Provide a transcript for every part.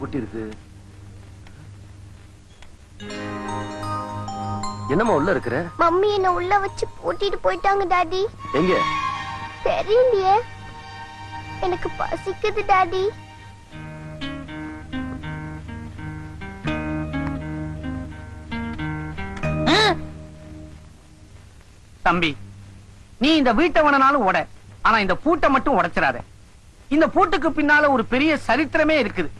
பூட்டி இருக்கு என்னம்மா உள்ள இருக்கிற? மம்மி என்ன உள்ள வச்சு பூட்டிட்டு போயிட்டாங்க டாடி. எங்க? தெரியலையே. எனக்கு பசிக்குது டாடி. தம்பி நீ இந்த வீட்டை வேணாலும் உட ஆனா இந்த பூட்டை மட்டும் உடைச்சிடாத. இந்த பூட்டுக்கு பின்னால ஒரு பெரிய சரித்திரமே இருக்குது.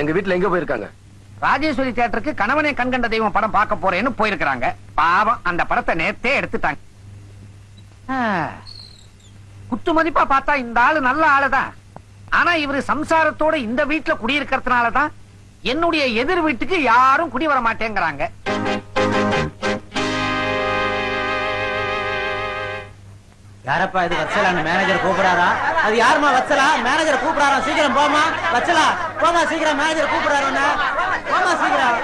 எங்க வீட்டுல எங்க போயிருக்காங்க? ராஜேஸ்வரி தியேட்டருக்கு கணவனை கண்கண்ட தெய்வம் படம் பார்க்க போறேன்னு போயிருக்கிறாங்க. பாவம் அந்த படத்தை நேத்தே எடுத்துட்டாங்க. குத்து மதிப்பா பார்த்தா இந்த ஆளு நல்ல ஆளுதான். ஆனா இவரு சம்சாரத்தோட இந்த வீட்டுல குடியிருக்கிறதுனாலதான் என்னுடைய எதிர் வீட்டுக்கு யாரும் குடி வர மாட்டேங்கிறாங்க. யாரப்பா இது வச்சலான்னு மேனேஜர் கூப்பிடாரா? அது யாருமா வச்சலா? மேனேஜர் கூப்பிடாரா? சீக்கிரம் போமா வச்சலா போமா சீக்கிரம் மேனேஜர் கூப்பிடாரு போமா சீக்கிரம்.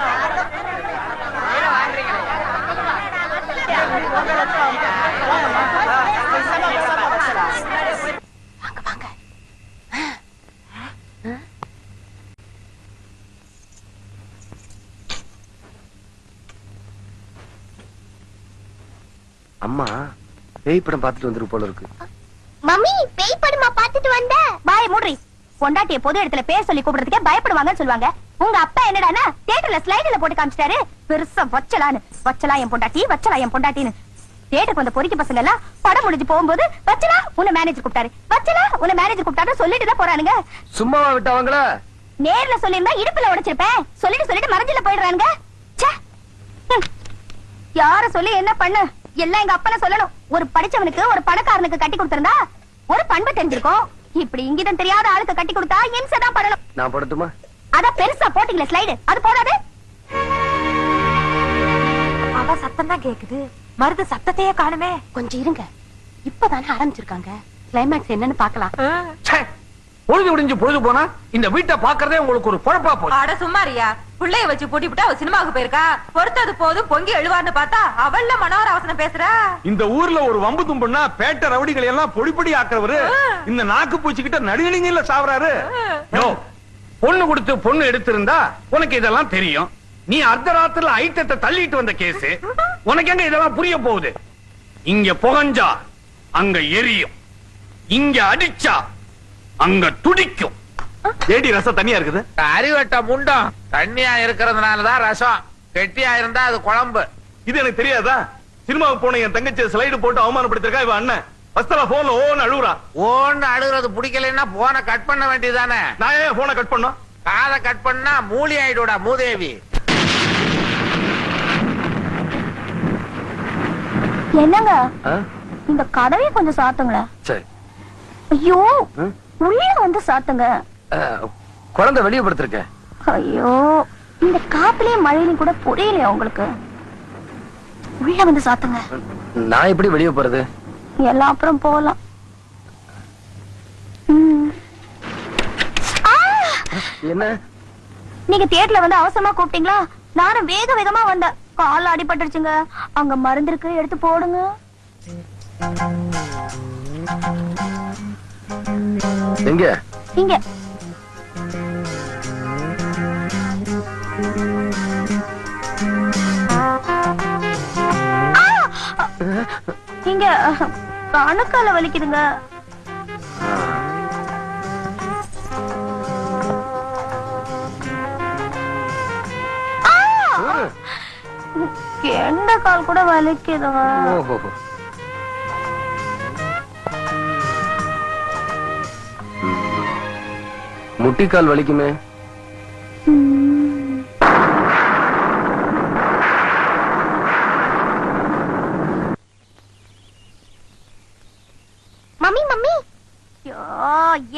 பேய் படம் பார்த்துட்டு வந்துருக்கு போல இருக்கு. மம்மி பேய் படமா பார்த்துட்டு வந்த? பாய் மூடுறி. பொண்டாட்டிய பொது இடத்துல பேர் சொல்லி கூப்பிடுறதுக்கே பயப்படுவாங்கன்னு சொல்லுவாங்க. உங்க அப்பா என்னடான்னா தியேட்டர்ல ஸ்லைடுல போட்டு காமிச்சிட்டாரு. பெருசா வச்சலான்னு. வச்சலா என் பொண்டாட்டி வச்சலா என் பொண்டாட்டின்னு. தியேட்டருக்கு வந்த பொறிக்க பசங்க எல்லாம் படம் முடிஞ்சு போகும்போது வச்சலா உன்னை மேனேஜர் கூப்பிட்டாரு. வச்சலா உன்னை மேனேஜர் கூப்பிட்டாரு சொல்லிட்டு தான் போறானுங்க. சும்மாவா விட்டவங்களா நேர்ல சொல்லியிருந்தா இடுப்புல உடைச்சிருப்பேன். சொல்லிட்டு சொல்லிட்டு மறைஞ்சில போயிடுறானுங்க. யார சொல்லி என்ன பண்ணு? எல்லாம் எங்க அப்பன சொல்லணும். ஒரு படிச்சவனுக்கு ஒரு பணக்காரனுக்கு கட்டி கொடுத்திருந்தா ஒரு பண்பு தெரிஞ்சிருக்கும். இப்படி இங்கிதம் தெரியாத ஆளுக்கு கட்டி கொடுத்தா இம்சை தான் பண்ணணும் நான் படட்டுமா? அதான் பெருசா போட்டீங்களே ஸ்லைடு அது போடாது அவ சத்தம் தான் கேக்குது. மருது சத்தத்தையே காணுமே. கொஞ்சம் இருங்க. இப்பதானே ஆரம்பிச்சிருக்காங்க. கிளைமேக்ஸ் என்னன்னு பாக்கலாம் பொழுது விடிஞ்சு பொழுது போனா இந்த வீட்டை பாக்குறதே உங்களுக்கு ஒரு பொழப்பா போச்சு. அட சும்மாரியா பிள்ளைய வச்சு பூட்டி விட்டா அவ சினிமாவுக்கு போயிருக்கா? பொறுத்தது போதும் பொங்கி எழுவான்னு பார்த்தா அவள்ல மனோர அவசரம் பேசுறா. இந்த ஊர்ல ஒரு வம்பு தும்புன்னா பேட்ட ரவுடிகளை எல்லாம் பொடி பொடி ஆக்குறவரு. இந்த நாக்கு பூச்சிக்கிட்ட நடுநடுங்கில சாவறாரு. பொண்ணு கொடுத்து பொண்ணு எடுத்திருந்தா உனக்கு இதெல்லாம் தெரியும். நீ அர்த்தராத்திரில ஐட்டத்தை தள்ளிட்டு வந்த கேஸ். உனக்கு எங்க இதெல்லாம் புரிய போகுது? இங்க புகஞ்சா அங்க எரியும். இங்க அடிச்சா அங்க துடிக்கும். ஏடி ரசம் தனியா இருக்குது? அறிவட்ட முண்டம் தண்ணியா இருக்கிறதுனாலதான் ரசம். கெட்டியா இருந்தா அது குழம்பு. இது எனக்கு தெரியாதா? சினிமாவுக்கு போன என் தங்கச்சி ஸ்லைடு போட்டு அவமானப்படுத்திருக்கா இவன் அண்ணன். வஸ்தலா போன்ல ஓன்னு அழுகுறா ஓன்னு அழுகுறது பிடிக்கலைன்னா போனை கட் பண்ண வேண்டியதானே நான் ஏன் போனை கட் பண்ணோம் காதை கட் பண்ணா மூலி ஆயிடுடா மூதேவி. என்னங்க? இந்த கதவையே கொஞ்சம் சாத்துங்களேன். சரி. ஐயோ? உள்ள வந்து சாத்துங்க. குழந்தை வெளியே படுத்திருக்கேன் ஐயோ இந்த காத்துலயே மழையிலும் கூட புரியலையா உங்களுக்கு? உள்ள வந்து சாத்துங்க. நான் எப்படி வெளியே போறது? எல்லாம் அப்புறம் போகலாம்! என்ன? நீங்க தியேட்டர்ல வந்து அவசரமா கூப்பிட்டீங்களா? நானும் வேக வேகமா வந்தேன். கால் அடிபட்டுருச்சுங்க. அங்க மருந்து இருக்கு எடுத்து போடுங்க. எங்க? இங்க! இங்க. கணுக்கால வலிக்குதுங்க! எந்த கால் கூட வலிக்குதுங்க. முட்டிக்கால் வலிக்குமே. Mummy mummy. ஐயோ,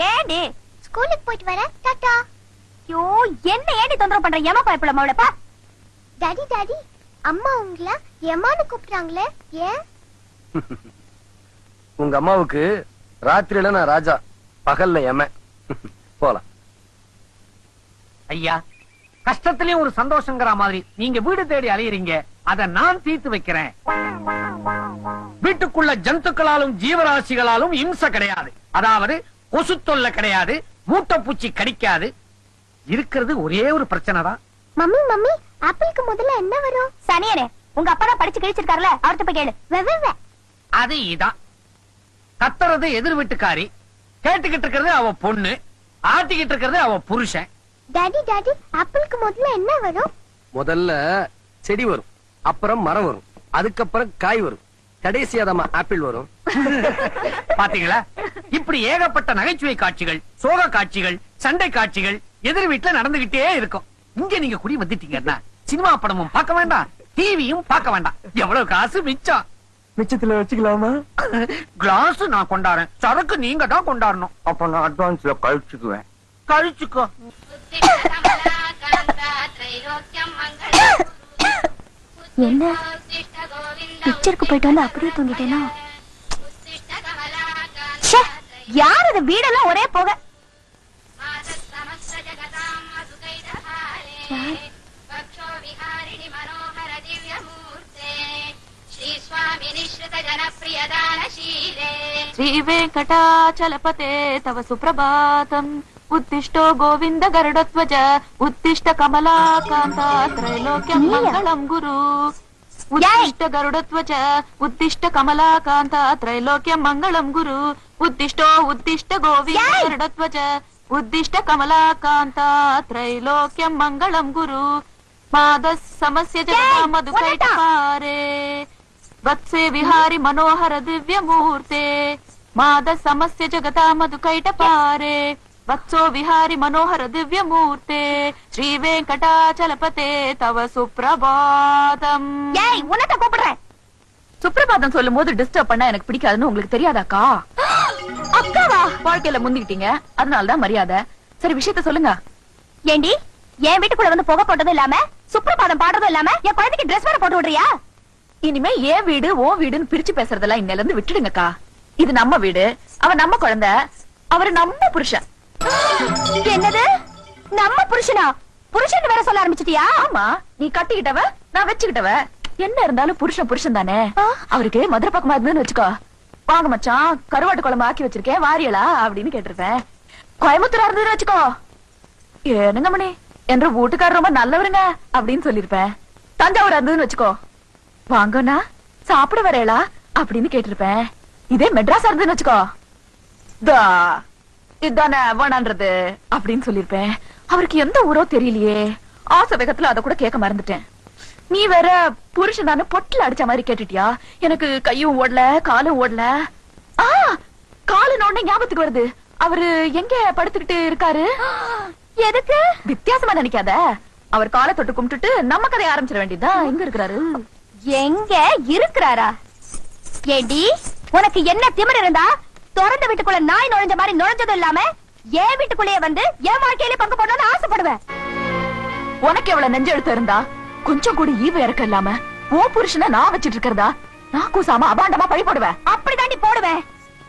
ஏண்டி ஸ்கூலுக்கு போயிட்டு வரேன் டாடா ஐயோ என்ன ஏண்டி தொந்தரவு பண்ற? ஏமா பயப்பட மாவளப்பா டாடி டாடி அம்மா உங்களை எம்மான்னு கூப்பிடுறாங்களே ஏன்? உங்க அம்மாவுக்கு ராத்திரியில நான் ராஜா பகல்ல எம. போலாம். ஐயா கஷ்டத்திலயும் ஒரு சந்தோஷங்கிற மாதிரி நீங்க வீடு தேடி அலையறீங்க அத நான் தீர்த்து வைக்கிறேன். வீட்டுக்குள்ள ஜந்துக்களாலும் ஜீவராசிகளாலும் இம்சை கிடையாது. அதாவது கொசு தொல்லை கிடையாது மூட்டைப்பூச்சி கடிக்காது. இருக்கிறது ஒரே ஒரு பிரச்சனை தான் மம்மி மம்மி ஆப்பிளுக்கு முதல்ல என்ன வரும்? சனியனே உங்க அப்பா தான் படிச்சு கிழிச்சிருக்காருல அவர்கிட்ட போய் கேளு. அது இதான். கத்துறது எதிர் வீட்டுக்காரி கேட்டுக்கிட்டு இருக்கிறது அவ பொண்ணு ஆட்டிக்கிட்டு இருக்கிறது அவ புருஷன். டாடி டாடி ஆப்பிளுக்கு முதல்ல என்ன வரும்? முதல்ல செடி வரும். அப்புறம் மரம் வரும். அதுக்கப்புறம் காய் வரும். கடைசியாதமா ஆப்பிள் வரும். பாத்தீங்களா? இப்படி ஏகப்பட்ட நகைச்சுவை காட்சிகள் சோக காட்சிகள் சண்டை காட்சிகள் எதிர் வீட்டுல நடந்துகிட்டே இருக்கும். இங்க நீங்க குடி வந்துட்டீங்கன்னா சினிமா படமும் பார்க்க வேண்டாம். டிவியும் பார்க்க வேண்டாம். எவ்வளவு காசு மிச்சம். மிச்சத்துல வச்சுக்கலாமா? கிளாஸ் நான் கொண்டாடுறேன் சரக்கு நீங்க தான் கொண்டாடணும் அப்ப நான் அட்வான்ஸ்ல கழிச்சுக்குவேன். கழிச்சுக்கோ என்ன பிக்சருக்கு போயிட்டு வந்து அப்படியே தூங்கிட்டேனா ச்சே, யார் அது வீடெல்லாம் ஒரே போக శ్రీ వెంకటాచలపతే తవ సుప్రభాతం ఉత్తిష్టో గోవింద గరుడధ్వజ ఉత్తిష్ట కమలాకాంత త్రైలోక్యం మంగళం గురు. ఉత్తిష్ట గరుడధ్వజ ఉత్తిష్ట కమలాకాంత త్రైలోక్యం మంగళం గురు. ఉత్తిష్టో ఉత్తిష్ట గోవింద ఏయ్! గరుడధ్వజ ఉద్దిష్ట కమలాకాంత త్రైలోక్యం మంగళం గురు. మాద సమస్య వత్సే విహారి మనోహర దివ్యమూర్తే. మాద సమస్య జగతా మధుకైటపారే. वत्सो विहारि मनोहर दिव्यमूर्ते ஸ்ரீ வெங்கடாச்சலபதே தவ சுப்பிரபாதம் ஏய் உன்னத கூப்பிடுறேன். சுப்பிரபாதம் சொல்லும் போது டிஸ்டர்ப் பண்ணா எனக்கு பிடிக்காதுன்னு உங்களுக்கு தெரியாதாக்கா? அக்காவா? வாழ்க்கையில முந்திக்கிட்டீங்க. அதனாலதான் மரியாதை. சரி விஷயத்த சொல்லுங்க. ஏண்டி என் வீட்டுக்குள்ள வந்து புகை போட்டதும் இல்லாம சுப்பிரபாதம் பாடுறதும் இல்லாம என் குழந்தைக்கு டிரெஸ் வேற போட்டு விடுறியா? இனிமே என் வீடு ஓ வீடுன்னு பிரிச்சு பேசுறதெல்லாம் இன்னில இருந்து விட்டுடுங்கக்கா. இது நம்ம வீடு. அவன் நம்ம குழந்தை. அவரு நம்ம புருஷன். என்னது? நம்ம புருஷனா? புருஷன் வேற சொல்ல ஆரம்பிச்சிட்டியா? ஆமா. நீ கட்டிக்கிட்டவ நான் வச்சுக்கிட்டவ. என்ன இருந்தாலும் புருஷன் புருஷன் தானே? அவருக்கு மதுரை பக்கமா இருந்ததுன்னு வச்சுக்கோ. வாங்க மச்சான் கருவாட்டு குழம்பு ஆக்கி வச்சிருக்கேன் வாரியலா அப்படின்னு கேட்டிருப்பேன். கோயம்புத்தூரா இருந்ததுன்னு வச்சுக்கோ. ஏனுங்க மணி என்ற வீட்டுக்காரர் ரொம்ப நல்லவருங்க அப்படின்னு சொல்லிருப்பேன் தஞ்சாவூர் இருந்ததுன்னு வச்சுக்கோ. வாங்கண்ணா சாப்பிட வரேளா அப்படின்னு கேட்டிருப்பேன். இதே மெட்ராஸ் இருந்ததுன்னு வச்சுக்கோ. தா இதானே வேணான்றது அப்படின்னு சொல்லிருப்பேன் அவருக்கு எந்த ஊரோ தெரியலையே. ஆசை வேகத்துல அத கூட கேட்க மறந்துட்டேன். நீ வேற புருஷன் தானே பொட்டில் அடிச்ச மாதிரி கேட்டுட்டியா? எனக்கு கையும் ஓடல காலும் ஓடல. ஆ காலு உடனே ஞாபகத்துக்கு வருது. அவரு எங்க படுத்துக்கிட்டு இருக்காரு? எதுக்கு? வித்தியாசமா நினைக்காத. அவர் காலை தொட்டு கும்பிட்டுட்டு நம்ம கதையை ஆரம்பிச்சிட வேண்டியதுதான் எங்க இருக்கிறாரு? எங்க இருக்கிறாரா? ஏண்டி உனக்கு என்ன திமிர் இருந்தா திறந்த வீட்டுக்குள்ள நாய் நுழைஞ்ச மாதிரி நுழைஞ்சதும் இல்லாம என் வீட்டுக்குள்ளேயே வந்து என் வாழ்க்கையில பங்கு போடணும்னு ஆசைப்படுவேன். உனக்கு எவ்வளவு நெஞ்செழுத்து இருந்தா? கொஞ்சம் கூட ஈவு இறக்க இல்லாம ஓ புருஷனை நான் வச்சிட்டு இருக்கிறதா? நான் கூசாம அபாண்டமா பழி போடுவேன். அப்படிதான் நீ போடுவேன்.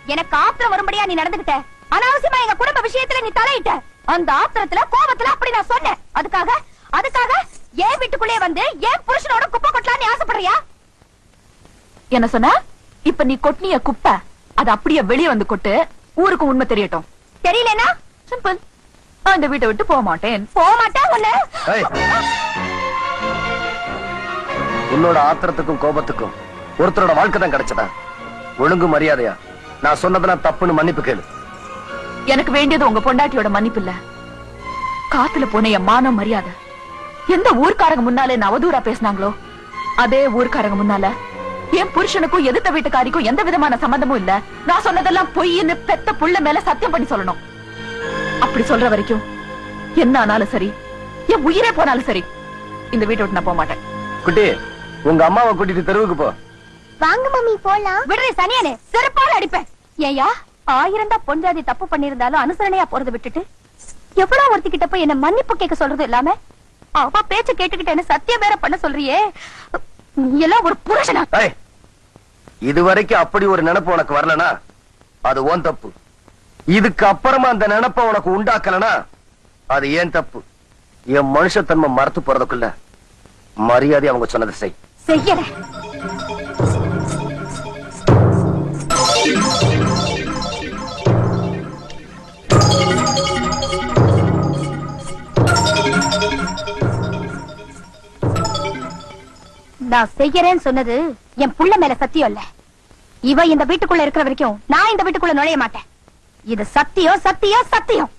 எனக்கு ஆத்திரம் வரும்படியா நீ நடந்துகிட்ட. அனாவசியமா எங்க குடும்ப விஷயத்துல நீ தலையிட்ட. அந்த ஆத்திரத்துல கோபத்துல அப்படி நான் சொன்னேன். அதுக்காக அதுக்காக என் வீட்டுக்குள்ளே வந்து என் புருஷனோட குப்பை கொட்டலான்னு ஆசைப்படுறியா? என்ன சொன்ன? இப்ப நீ கொட்டினிய குப்பை. அது அப்படியே வெளிய வந்து கொட்டு ஊருக்கு உண்மை தெரியட்டும். தெரியலனா? சிம்பிள் அந்த வீட்டை விட்டு போக மாட்டேன். போக மாட்டேன் உன்ன. உன்னோட ஆத்திரத்துக்கும் கோபத்துக்கும் ஒருத்தரோட வாழ்க்கை தான் கிடைச்சதா? ஒழுங்கு மரியாதையா? நான் சொன்னதெல்லாம் தப்புன்னு மன்னிப்பு கேளு. எனக்கு வேண்டியது உங்க பொண்டாட்டியோட மன்னிப்பு இல்ல. காத்துல போன என் மானம் மரியாதை. எந்த ஊர்க்காரங்க முன்னால என்ன அவதூறா பேசினாங்களோ அதே ஊர்க்காரங்க முன்னால என் புருஷனுக்கும் எதிர்த்த வீட்டுக்காரிக்கும் எந்த விதமான சம்பந்தமும் இல்ல. நான் சொன்னதெல்லாம் பொய்ன்னு பெத்த புள்ள மேல சத்தியம் பண்ணி சொல்லணும். அப்படி சொல்ற வரைக்கும் என்ன ஆனாலும் சரி என் உயிரே போனாலும் சரி இந்த வீட்டை விட்டு நான் போக மாட்டேன். குட்டி உங்க அம்மாவை கூட்டிட்டு தெருவுக்கு போ. வாங்க மம்மி போலாம். விடுறே சனியானே செருப்பால அடிப்பேன். ஏயா ஆயிரம் தான் பொண்டாதி தப்பு பண்ணிருந்தாலும் அனுசரணையா போறதை விட்டுட்டு எவ்வளவு ஒருத்திக்கிட்ட போய் என்ன மன்னிப்பு கேட்க சொல்றது இல்லாம? அவ பேச்ச கேட்டுக்கிட்டேன்னு சத்தியம் வேற பண்ண சொல்றியே. நீ எல்லாம் ஒரு புருஷனா? இதுவரைக்கும் அப்படி ஒரு நினைப்பு உனக்கு வரலனா? அது ஓன் தப்பு. இதுக்கு அப்புறமா அந்த நினைப்ப உனக்கு உண்டாக்கலனா? அது ஏன் தப்பு? என் மனுஷத்தன்மை மறத்து போறதுக்குள்ள மரியாதை அவங்க சொன்னதை செய். செய்யல நான் செய்யறேன்னு சொன்னது என் புள்ள மேல சத்தியம் இல்ல. இவ இந்த வீட்டுக்குள்ள இருக்கிற வரைக்கும் நான் இந்த வீட்டுக்குள்ள நுழைய மாட்டேன். இது சத்தியம் சத்தியம் சத்தியம்.